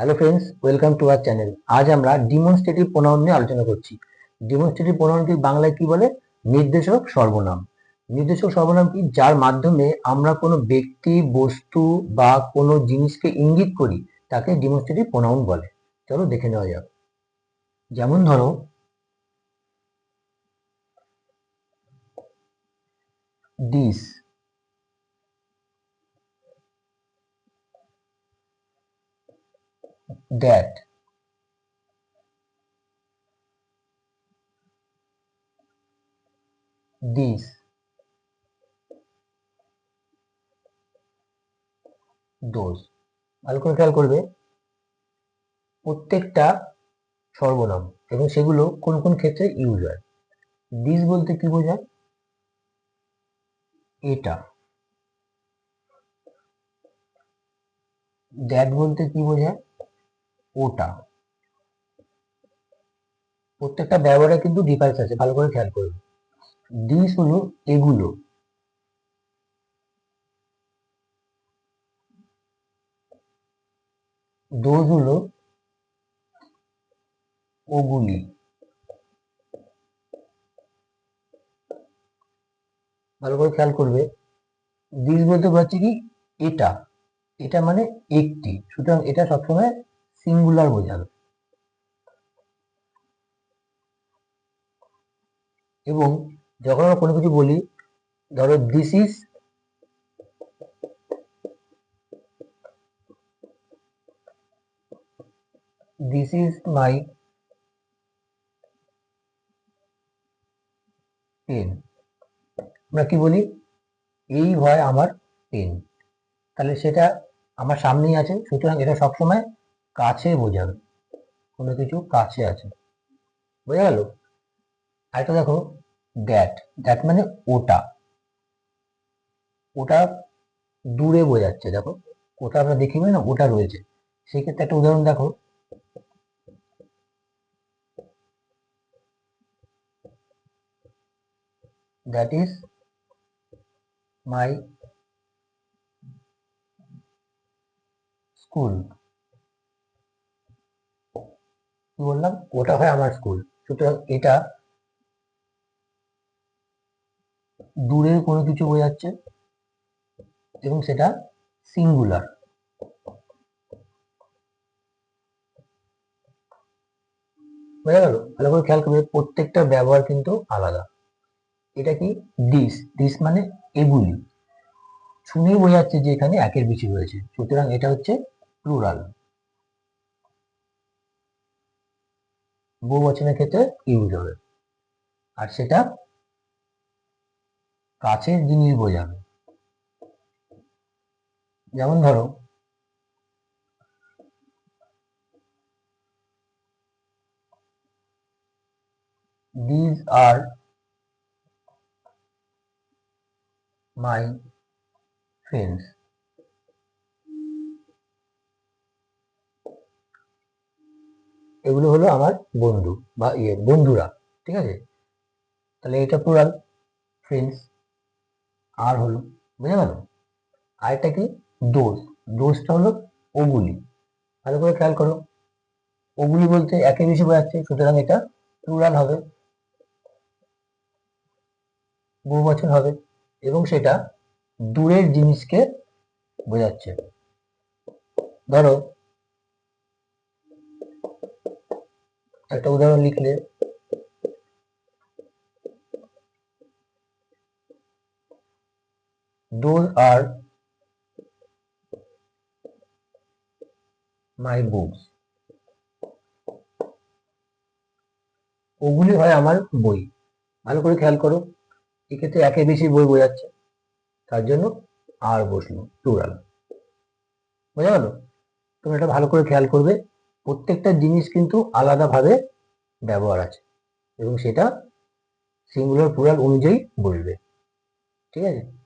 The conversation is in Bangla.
Hello friends welcome to our channel আজ আমরা ডিমনস্ট্রেটিভ প্রোনাউন নিয়ে আলোচনা করছি। ডিমনস্ট্রেটিভ প্রোনাউনটি বাংলায় কি বলে? নির্দেশক সর্বনাম। নির্দেশক সর্বনাম কি? যার মাধ্যমে আমরা কোনো ব্যক্তি, বস্তু বা কোনো জিনিসকে ইঙ্গিত করি, তাকে ডিমনস্ট্রেটিভ প্রোনাউন বলে। চলো দেখে নেওয়া যাক। যেমন ধরো দিস that. This. Those. ভালো করে খেয়াল করবে। প্রত্যেকটা সর্বনাম এবং সেগুলো কোন কোন ক্ষেত্রে ইউজ হয়। দিস বলতে কি বোঝায়? এটা। দ্যাট বলতে কি বোঝায়? ওটা। প্রত্যেকটা ব্যবহারে কিন্তু ডিফারেন্স আছে, ভালো করে খেয়াল করবে। দিস হলো এগুলো। দোজ হলো ওগুলি। ভালো করে খেয়াল করবে। দিস বলতে পারছি কি? এটা। এটা মানে একটি। সুতরাং এটা সবসময় সিঙ্গুলার বোঝাবে। এবং যখন আমরা কোনো কিছু বলি, ধরো this is this is my pen আমরা কি বলি? এই হয় আমার পেন তাহলে সেটা আমার সামনেই আছে, সুতরাং এটা সবসময় কাছে বোঝাবে। কোনো কিছু কাছে আছে। বোঝা গেল? আরেকটা দেখো দ্যাট দ্যাট মানে ওটা। ওটা দূরে বোঝাচ্ছে। দেখো, ওটা আমরা দেখি না ওটা রয়েছে। সেই ক্ষেত্রে একটা উদাহরণ দেখো। দ্যাট ইজ মাই স্কুল কি বললাম? ওটা হয় আমার স্কুল। সুতরাং এটা দূরের কোনো কিছু বোঝাচ্ছে এবং সেটা সিঙ্গুলার বোঝা গেল? ভালো করে খেয়াল করবে, প্রত্যেকটা ব্যবহার কিন্তু আলাদা। এটা কি? দিস দিস মানে এগুলি। শুনেই বোঝাচ্ছে যে এখানে একের বেশি রয়েছে। সুতরাং এটা হচ্ছে প্লুরাল বহু বচনের ক্ষেত্রে ইউজ হবে। আর সেটা কাছের জিনিস বোঝাবে। যেমন ধরো, these আর my friends এগুলো হলো আমার বন্ধু বা ইয়ে বন্ধুরা, ঠিক আছে? তাহলে এটা পুরাল ফ্রেন্ডস আর হলো বুঝে গেল আরেকটা কি? দোষ দোষটা হলো ওগুলি। ভালো করে খেয়াল করো। ওগুলি বলতে একে বেশি বোঝাচ্ছে, সুতরাং এটা প্লুরাল হবে। বহু বচন হবে এবং সেটা দূরের জিনিসকে বোঝাচ্ছে। ধরো একটা উদাহরণ লিখলে। those are my books ওগুলি হয় আমার বই। ভালো করে খেয়াল করো, এক্ষেত্রে একে বেশি বই বোঝাচ্ছে। তার জন্য আর বসল প্লুরাল বোঝা গেল? তোমরা এটা ভালো করে খেয়াল করবে। প্রত্যেকটা জিনিস কিন্তু আলাদাভাবে ব্যবহার আছে এবং সেটা সিঙ্গুলার প্লুরাল অনুযায়ী বলবে। ঠিক আছে?